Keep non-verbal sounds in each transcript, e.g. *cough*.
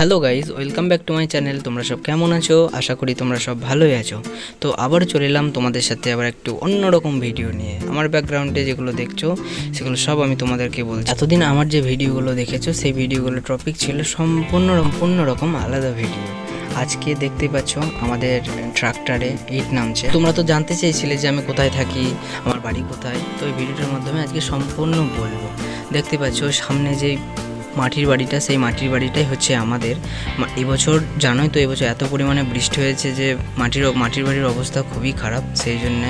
Hello guys welcome back to my channel. তোমরা সব কেমন আছো? আশা করি তোমরা সব ভালোই আছো। তো আবার চলে এলাম তোমাদের সাথে আবার একটু অন্যরকম ভিডিও নিয়ে। আমার ব্যাকগ্রাউন্ডে যেগুলো দেখছ, সেগুলো সব আমি তোমাদেরকে বলছি। এতদিন আমার যে ভিডিওগুলো দেখেছ, সেই ভিডিওগুলোর টপিক ছিল সম্পূর্ণ সম্পূর্ণ রকম আলাদা ভিডিও। আজকে দেখতেই পাচ্ছ আমাদের ট্রাক্টরে ইট নামছে। তোমরা তো জানতে চেয়েছিলে যে আমি কোথায় থাকি, আমার বাড়ি কোথায়। তো এই ভিডিওটার মাধ্যমে আজকে সম্পূর্ণ বলব। দেখতে পাচ্ছ সামনে যেই মাটির বাড়িটা, সেই মাটির বাড়িটাই হচ্ছে আমাদের। এবছর, জানোই তো এবছর এত পরিমাণে বৃষ্টি হয়েছে যে মাটির মাটির বাড়ির অবস্থা খুবই খারাপ। সেই জন্য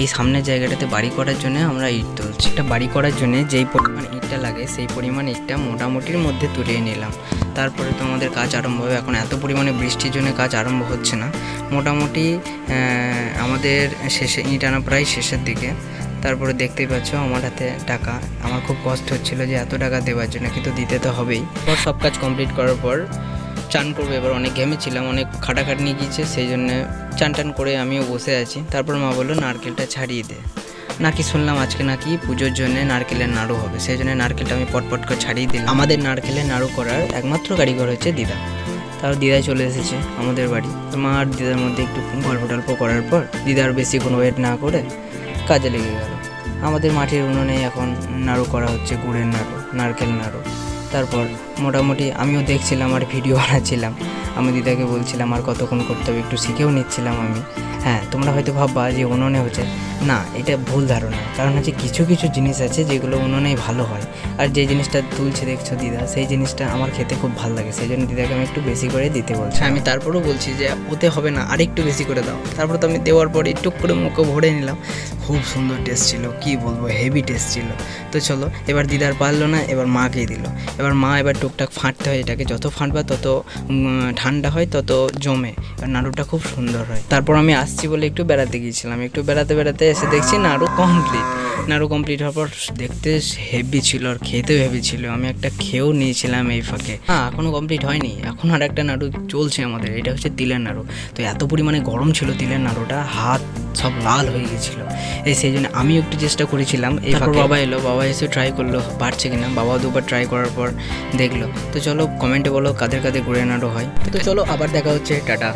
এই সামনের জায়গাটাতে বাড়ি করার জন্য আমরা ইট তুলছি। একটা বাড়ি করার জন্য যেই পরিমাণ ইটটা লাগে, সেই পরিমাণ ইটটা মোটামুটির মধ্যে তুলে নিলাম। তারপরে তো আমাদের কাজ আরম্ভ হবে। এখন এত পরিমাণে বৃষ্টির জন্য কাজ আরম্ভ হচ্ছে না। মোটামুটি আমাদের শেষে, ইট আনা প্রায় শেষের দিকে। তারপরে দেখতেই পাচ্ছ আমার হাতে টাকা। আমার খুব কষ্ট হচ্ছিল যে এত টাকা দেওয়ার জন্য, কিন্তু দিতে তো হবেই। পর সব কাজ কমপ্লিট করার পর চান করব, এবার অনেক ঘেমেছিলাম অনেক খাটাখাটনি গিয়েছে, সেই জন্যে চান টান করে আমিও বসে আছি। তারপর মা বলল, নারকেলটা ছাড়িয়ে দে। নাকি শুনলাম আজকে নাকি পুজোর জন্য নারকেলের নাড়ু হবে, সেই জন্য নারকেলটা আমি পটপট করে ছাড়িয়ে দিলাম। আমাদের নারকেলের নাড়ু করার একমাত্র কারিগর হচ্ছে দিদা। তার দিদাই চলে এসেছে আমাদের বাড়ি। মা আর দিদার মধ্যে একটু গল্প টল্প করার পর দিদার বেশি কোনো ওয়েট না করে কাজে লেগে গেল। আমাদের মাটির উনুনে এখন নাড়ু করা হচ্ছে, গুড়ের নাড়ু, নারকেল নাড়ু। তারপর মোটামুটি আমিও দেখছিলাম আর ভিডিও *laughs* বানাচ্ছিলাম। আমি দিদাকে বলছিলাম, আর কতক্ষণ করতে হবে? একটু শিখেও নিচ্ছিলাম আমি। হ্যাঁ তোমরা হয়তো ভাববা যে উনুনে হচ্ছে। না, এটা ভুল ধারণা। কারণ হচ্ছে কিছু কিছু জিনিস আছে যেগুলো উনুনেই ভালো হয়। আর যে জিনিসটা তুলছে, দেখছ দিদা, সেই জিনিসটা আমার খেতে খুব ভালো লাগে। সেই জন্য দিদাকে আমি একটু বেশি করে দিতে বলছি। আমি তারপরেও বলছি যে, ওতে হবে না, আরেকটু বেশি করে দাও। তারপর তো আমি দেওয়ার পর একটু করে মুখে ভরে নিলাম। খুব সুন্দর টেস্ট ছিল, কি বলব হেভি টেস্ট ছিল। তো চলো, এবার দিদার পারল না, এবার মাকেই দিল। এবার মা এবার টুকটাক ফাঁটতে হয়, এটাকে যত ফাঁটবা তত ঠান্ডা হয়, তত জমে। এবার নাড়ুটা খুব সুন্দর হয়। তারপর আমি আসছি বলে একটু বেড়াতে গিয়েছিলাম। একটু বেড়াতে বেড়াতে এসে দেখছি নাড়ু কমপ্লিট নাড়ু কমপ্লিট হওয়ার পর দেখতে হেভি ছিল আর খেতেও হেভি ছিল। আমি একটা খেয়েও নিয়েছিলাম এই ফাঁকে। হ্যাঁ এখনও কমপ্লিট হয়নি। এখন আর একটা নাড়ু চলছে আমাদের। এটা হচ্ছে তিলের নাড়ু। তো এত পরিমাণে গরম ছিল তিলের নাড়ুটা হাত সব লাল হয়ে গেছিল। এই সেই জন্য আমি একটু চেষ্টা করেছিলাম এই তারপর বাবা এলো। বাবা এসে ট্রাই করল পারছে কিনা? বাবা দুবার ট্রাই করার পর দেখল। তো চলো কমেন্টে বলো কাদের কাদের গুড়ের নাড়ু হয়। তো চলো আবার দেখা হচ্ছে। টাটা।